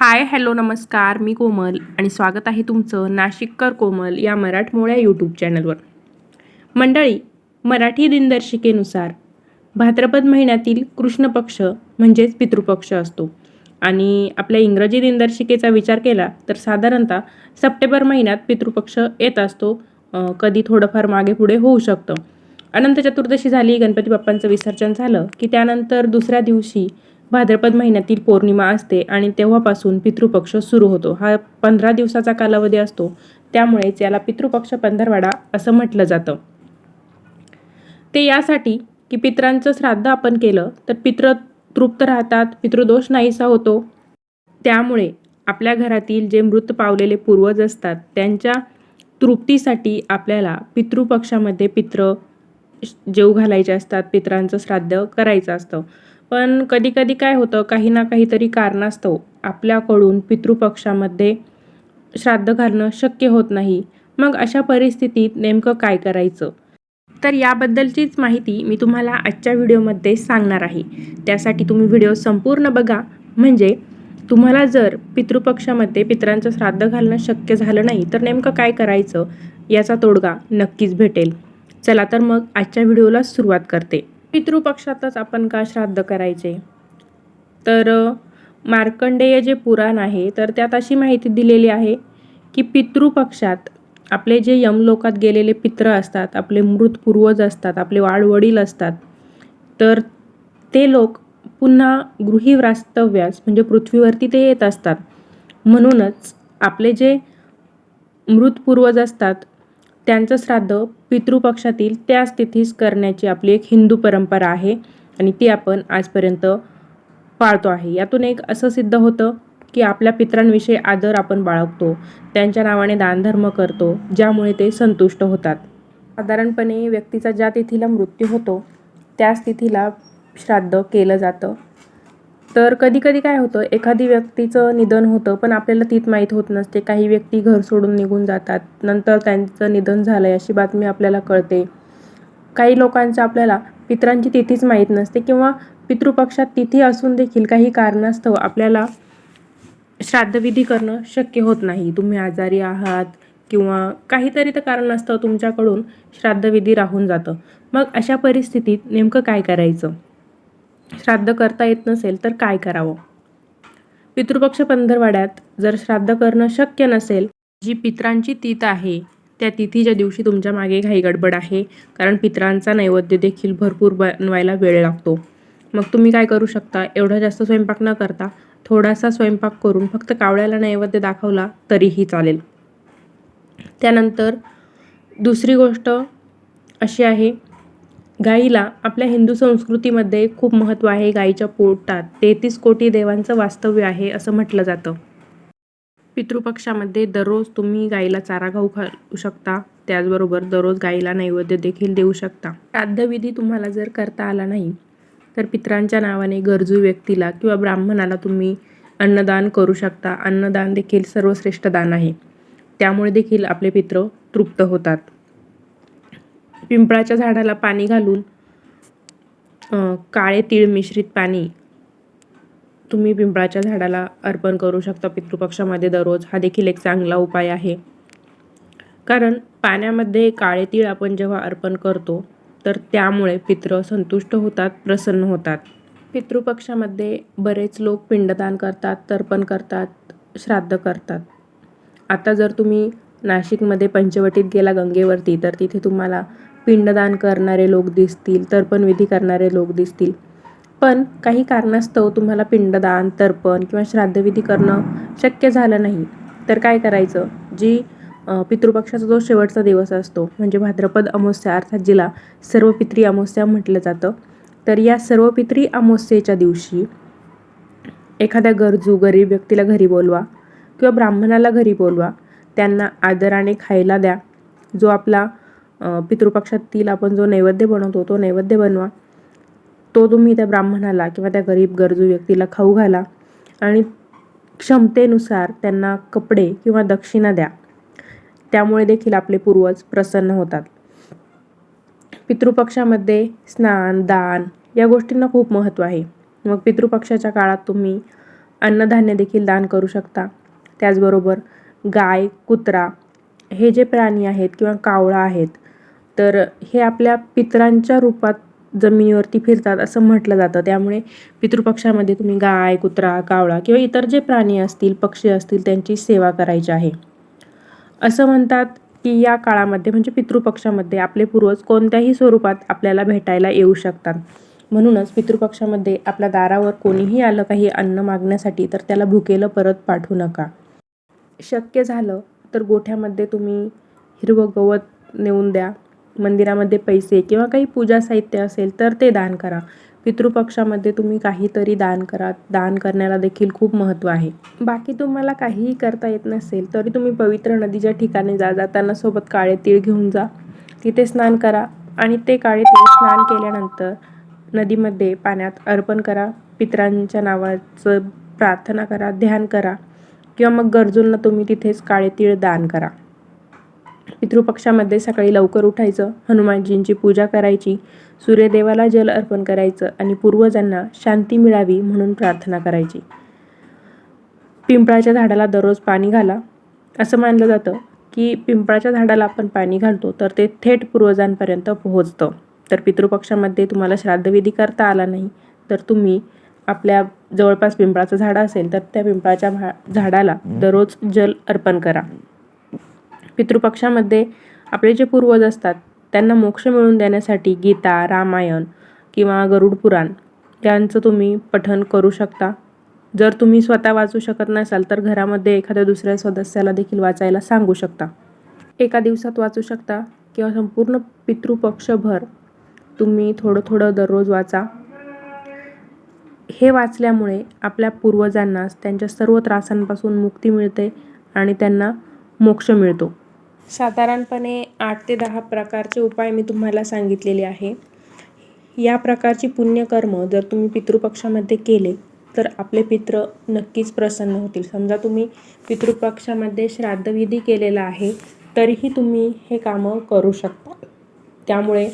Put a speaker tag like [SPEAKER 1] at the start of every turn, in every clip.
[SPEAKER 1] Hi hello नमस्कार. मी कोमल आणि स्वागत आहे तुमचं नाशिककर कोमल या मराठमोळ्या यूट्यूब चॅनलवर मंडळी मराठी दिनदर्शिकेनुसार भाद्रपद महिन्यातील कृष्ण पक्ष म्हणजेच पितृपक्ष असतो. आणि आपल्या इंग्रजी दिनदर्शिकेचा विचार केला तर साधारणतः सप्टेंबर महिन्यात पितृपक्ष येत असतो. कधी थोडंफार मागे पुढे होऊ शकतं. अनंत चतुर्दशी झाली गणपती बाप्पांचं विसर्जन झालं की त्यानंतर दुसऱ्या दिवशी भाद्रपद महिन्यातील पौर्णिमा असते आणि तेव्हापासून पितृपक्ष सुरू होतो. हा पंधरा दिवसाचा कालावधी असतो. त्यामुळेच याला पितृपक्ष पंधरवाडा असं म्हटलं जातं. ते यासाठी की पित्रांचं श्राद्ध आपण केलं तर पित्र तृप्त राहतात पितृदोष नाहीसा होतो. त्यामुळे आपल्या घरातील जे मृत पावलेले पूर्वज असतात त्यांच्या तृप्तीसाठी आपल्याला पितृपक्षामध्ये पित्र जेव घालायचे असतात पित्रांचं श्राद्ध करायचं असतं. पण कधी कधी काय होतं काही ना काहीतरी कारणास्तव हो. आपल्याकडून पितृपक्षामध्ये श्राद्ध घालणं शक्य होत नाही. मग अशा परिस्थितीत नेमकं काय करायचं? तर याबद्दलचीच माहिती मी तुम्हाला आजच्या व्हिडिओमध्ये सांगणार आहे. त्यासाठी तुम्ही व्हिडिओ संपूर्ण बघा. म्हणजे तुम्हाला जर पितृपक्षामध्ये पितरांचं श्राद्ध घालणं शक्य झालं नाही तर नेमकं काय करायचं? याचा तोडगा नक्कीच भेटेल. चला तर मग आजच्या व्हिडिओला सुरुवात करते. पितृपक्षातच आपण का श्राद्ध करायचे? तर मार्कंडेय जे पुराण आहे तर त्यात अशी माहिती दिलेली आहे की पितृपक्षात आपले जे यमलोकात गेलेले पित्र असतात आपले मृत पूर्वज असतात आपले वाडवडील असतात तर ते लोक पुन्हा गृही वास्तव्यास म्हणजे पृथ्वीवरती ते येत असतात. म्हणूनच आपले जे मृत पूर्वज असतात त्यांचं श्राद्ध पितृपक्षातील त्याच तिथीस करण्याची आपली एक हिंदू परंपरा आहे आणि ती आपण आजपर्यंत पाळतो आहे. यातून एक असं सिद्ध होतं की आपल्या पित्रांविषयी आदर आपण बाळगतो त्यांच्या नावाने दानधर्म करतो ज्यामुळे ते संतुष्ट होतात. साधारणपणे व्यक्तीचा ज्या तिथीला मृत्यू होतो त्याच तिथीला श्राद्ध केलं जातं. तर कधी कधी काय होतं एखादी व्यक्तीचं निधन होतं पण आपल्याला तीच माहीत होत नसते. काही व्यक्ती घर सोडून निघून जातात. नंतर त्यांचं निधन झालं आहे अशी बातमी आपल्याला कळते. काही लोकांचं आपल्याला पित्रांची तिथीच माहीत नसते किंवा पितृपक्षात तिथी असून देखील काही कारणास्तव आपल्याला श्राद्धविधी करणं शक्य होत नाही. तुम्ही आजारी आहात किंवा काहीतरी तर कारण असतं तुमच्याकडून श्राद्धविधी राहून जातं. मग अशा परिस्थितीत नेमकं काय करायचं? श्राद्ध करता येत नसेल तर काय करावं? पितृपक्ष पंधरवाड्यात जर श्राद्ध करणं शक्य नसेल जी पित्रांची तीत आहे त्या तिथीच्या दिवशी तुमच्या मागे घाई गडबड आहे कारण पित्रांचा नैवेद्य देखील भरपूर बनवायला वेळ लागतो. मग तुम्ही काय करू शकता? एवढा जास्त स्वयंपाक न करता थोडासा स्वयंपाक करून फक्त कावळ्याला नैवेद्य दाखवला तरीही चालेल. त्यानंतर दुसरी गोष्ट अशी आहे गाईला आपल्या हिंदू संस्कृतीमध्ये खूप महत्त्व आहे गाईच्या पोटात. तेहतीस कोटी देवांचं वास्तव्य आहे असं म्हटलं जातं. पितृपक्षामध्ये दररोज तुम्ही गाईला चारा खाऊ खाऊ शकता. त्याचबरोबर दररोज गाईला नैवेद्य देखील देऊ शकता. श्राद्धविधी तुम्हाला जर करता आला नाही तर पित्रांच्या नावाने गरजू व्यक्तीला किंवा ब्राह्मणाला तुम्ही अन्नदान करू शकता. अन्नदान देखील सर्वश्रेष्ठ दान आहे. त्यामुळे देखील आपले पित्र तृप्त होतात. पिंपळाच्या झाडाला पाणी घालून काळे तीळ मिश्रित पाणी तुम्ही पिंपळाच्या झाडाला अर्पण करू शकता पितृपक्षामध्ये दररोज. हा देखील एक चांगला उपाय आहे. कारण पाण्यामध्ये काळे तीळ आपण जेव्हा अर्पण करतो तर त्यामुळे पित्र संतुष्ट होतात प्रसन्न होतात. पितृपक्षामध्ये बरेच लोक पिंडदान करतात तर्पण करतात श्राद्ध करतात. आता जर तुम्ही नाशिकमध्ये पंचवटीत गेला गंगेवरती तर तिथे तुम्हाला पिंडदान करणारे लोक दिसतील तर्पणविधी करणारे लोक दिसतील. पण काही कारणास्तव तुम्हाला पिंडदान तर्पण किंवा श्राद्धविधी करणं शक्य झालं नाही. तर काय करायचं? जी पितृपक्षाचा जो शेवटचा दिवस असतो म्हणजे भाद्रपद अमावस्या अर्थात जिला सर्व पित्री अमावस्या म्हटलं जातं तर या सर्व पित्री अमावस्येच्या दिवशी एखाद्या गरजू गरीब व्यक्तीला घरी बोलवा किंवा ब्राह्मणाला घरी बोलवा. त्यांना आदराने खायला द्या. जो आपला पितृपक्षातील आपण जो नैवेद्य बनवतो तो नैवेद्य बनवा. तो तुम्ही त्या ब्राह्मणाला किंवा त्या गरीब गरजू व्यक्तीला खाऊ घाला आणि क्षमतेनुसार त्यांना कपडे किंवा दक्षिणा द्या. त्यामुळे देखील आपले पूर्वज प्रसन्न होतात. पितृपक्षामध्ये स्नान दान या गोष्टींना खूप महत्त्व आहे. मग पितृपक्षाच्या काळात तुम्ही अन्नधान्य देखील दान करू शकता. त्याचबरोबर गाय कुत्रा हे जे प्राणी आहेत किंवा कावळा आहेत तर हे आपल्या पितरांच्या रूपात जमिनीवरती फिरतात असं म्हटलं जातं. त्यामुळे पितृपक्षामध्ये तुम्ही गाय कुत्रा कावळा किंवा इतर जे प्राणी असतील पक्षी असतील त्यांची सेवा करायची आहे. असं म्हणतात की या काळामध्ये म्हणजे पितृपक्षामध्ये आपले पूर्वज कोणत्याही स्वरूपात आपल्याला भेटायला येऊ शकतात. म्हणूनच पितृपक्षामध्ये आपल्या दारावर कोणीही आलं काही अन्न मागण्यासाठी तर त्याला भुकेलं परत पाठवू नका. शक्य झालं तर गोठ्यामध्ये तुम्ही हिरवं गवत नेऊन द्या. मंदिरामध्ये पैसे किंवा काही पूजा साहित्य असेल तर ते दान करा. पितृपक्षामध्ये तुम्ही काहीतरी दान करा. दान करण्याला देखील खूप महत्त्व आहे. बाकी तुम्हाला काहीही करता येत नसेल तरी तुम्ही पवित्र नदीच्या ठिकाणी जा. जाताना सोबत काळे तीळ घेऊन जा. तिथे स्नान करा आणि ते काळे तीळ स्नान केल्यानंतर नदीमध्ये पाण्यात अर्पण करा. पितरांच्या नावाचं प्रार्थना करा ध्यान करा किंवा मग गरजूंना तुम्ही तिथेच काळे तीळ दान करा. पितृपक्षामध्ये सकाळी लवकर उठायचं हनुमानजींची पूजा करायची सूर्यदेवाला जल अर्पण करायचं आणि पूर्वजांना शांती मिळावी म्हणून प्रार्थना करायची. पिंपळाच्या झाडाला दररोज पाणी घाला. असं मानलं जातं की पिंपळाच्या झाडाला आपण पाणी घालतो तर ते थेट पूर्वजांपर्यंत पोहोचतं. तर पितृपक्षामध्ये तुम्हाला श्राद्धविधी करता आला नाही तर तुम्ही आपल्या जवळपास पिंपळाचं झाड असेल तर त्या पिंपळाच्या भा झाडाला दररोज जल अर्पण करा. पितृपक्षामध्ये आपले जे पूर्वज असतात त्यांना मोक्ष मिळवून देण्यासाठी गीता रामायण किंवा गरुड पुराण यांचं तुम्ही पठन करू शकता. जर तुम्ही स्वतः वाचू शकत नसाल तर घरामध्ये एखाद्या दुसऱ्या सदस्याला देखील वाचायला सांगू शकता. एका दिवसात वाचू शकता किंवा संपूर्ण पितृपक्षभर तुम्ही थोडं थोडं दररोज वाचा. हे वाचल्यामुळे आपल्या पूर्वजांना त्यांच्या सर्व त्रासांपासून मुक्ती मिळते आणि त्यांना मोक्ष मिळतो. साधारणपणे आठ ते दहा प्रकारचे उपाय मी तुम्हाला सांगितलेले आहे. या प्रकारची पुण्यकर्म जर तुम्ही पितृपक्षामध्ये केले तर आपले पित्र नक्कीच प्रसन्न होतील. समजा तुम्ही पितृपक्षामध्ये श्राद्धविधी केलेला आहे तरीही तुम्ही हे कामं करू शकता. त्यामुळे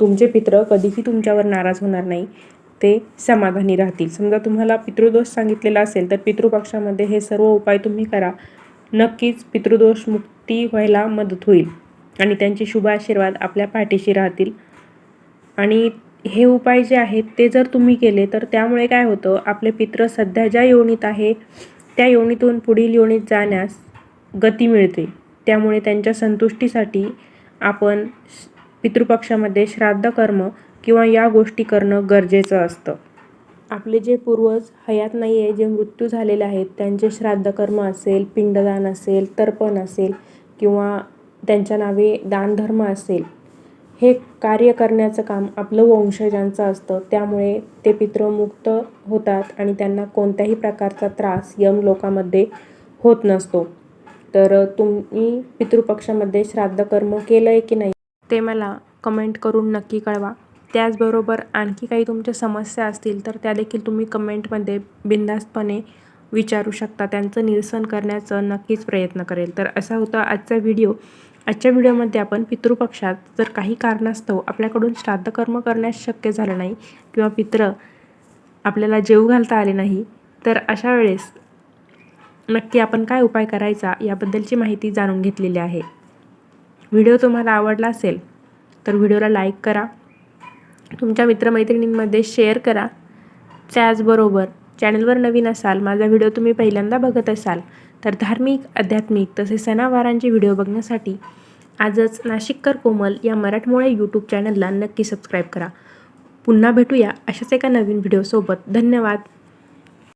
[SPEAKER 1] तुमचे पित्र कधीही तुमच्यावर नाराज होणार नाही ते समाधानी राहतील. समजा तुम्हाला पितृदोष सांगितलेला असेल तर पितृपक्षामध्ये हे सर्व उपाय तुम्ही करा. नक्कीच पितृदोष मुक्त ती व्हायला मदत होईल आणि त्यांचे शुभ आशीर्वाद आपल्या पाठीशी राहतील. आणि हे उपाय जे आहेत ते जर तुम्ही केले तर त्यामुळे काय होतं आपले पित्र सध्या ज्या योनीत आहे त्या योनीतून पुढील योनीत जाण्यास गती मिळते. त्यामुळे त्यांच्या संतुष्टीसाठी आपण पितृपक्षामध्ये श्राद्ध कर्म किंवा या गोष्टी करणं गरजेचं असतं. आपले जे पूर्वज हयात नाही आहे जे मृत्यू झालेले आहेत त्यांचे श्राद्धकर्म असेल पिंडदान असेल तर्पण असेल किंवा त्यांच्या नावे दानधर्म असेल हे कार्य करण्याचं काम आपलं वंशजांचं असतं. त्यामुळे ते पितृमुक्त होतात आणि त्यांना कोणत्याही प्रकारचा त्रास यम लोकामध्ये होत नसतो. तर तुम्ही पितृपक्षामध्ये श्राद्धकर्म केलं आहे की नाही? ते मला कमेंट करून नक्की कळवा. त्याचबरोबर आणखी काही तुमच्या समस्या असतील तर त्या देखील तुम्ही कमेंटमध्ये बिनधास्तपणे विचारू शकता. त्यांचं निरसन करण्याचं नक्कीच प्रयत्न करेल. तर असा होता आजचा व्हिडिओ. आजच्या व्हिडिओमध्ये आपण पितृपक्षात जर काही कारणास्तव आपल्याकडून श्राद्धकर्म करण्यास शक्य झालं नाही किंवा पित्र आपल्याला जेव घालता आले नाही तर अशा वेळेस नक्की आपण काय उपाय करायचा याबद्दलची माहिती जाणून घेतलेली आहे. व्हिडिओ तुम्हाला आवडला असेल तर व्हिडिओला लाईक करा. तुमच्या मित्रमैत्रिणींमध्ये शेअर करा. त्याचबरोबर चॅनलवर नवीन असाल माझा व्हिडिओ तुम्ही पहिल्यांदा बघत असाल तर धार्मिक आध्यात्मिक तसेच सणावारांचे व्हिडिओ बघण्यासाठी आजच नाशिककर कोमल या मराठमोळे यूट्यूब चॅनलला नक्की सबस्क्राईब करा. पुन्हा भेटूया अशाच एका नवीन व्हिडिओसोबत धन्यवाद.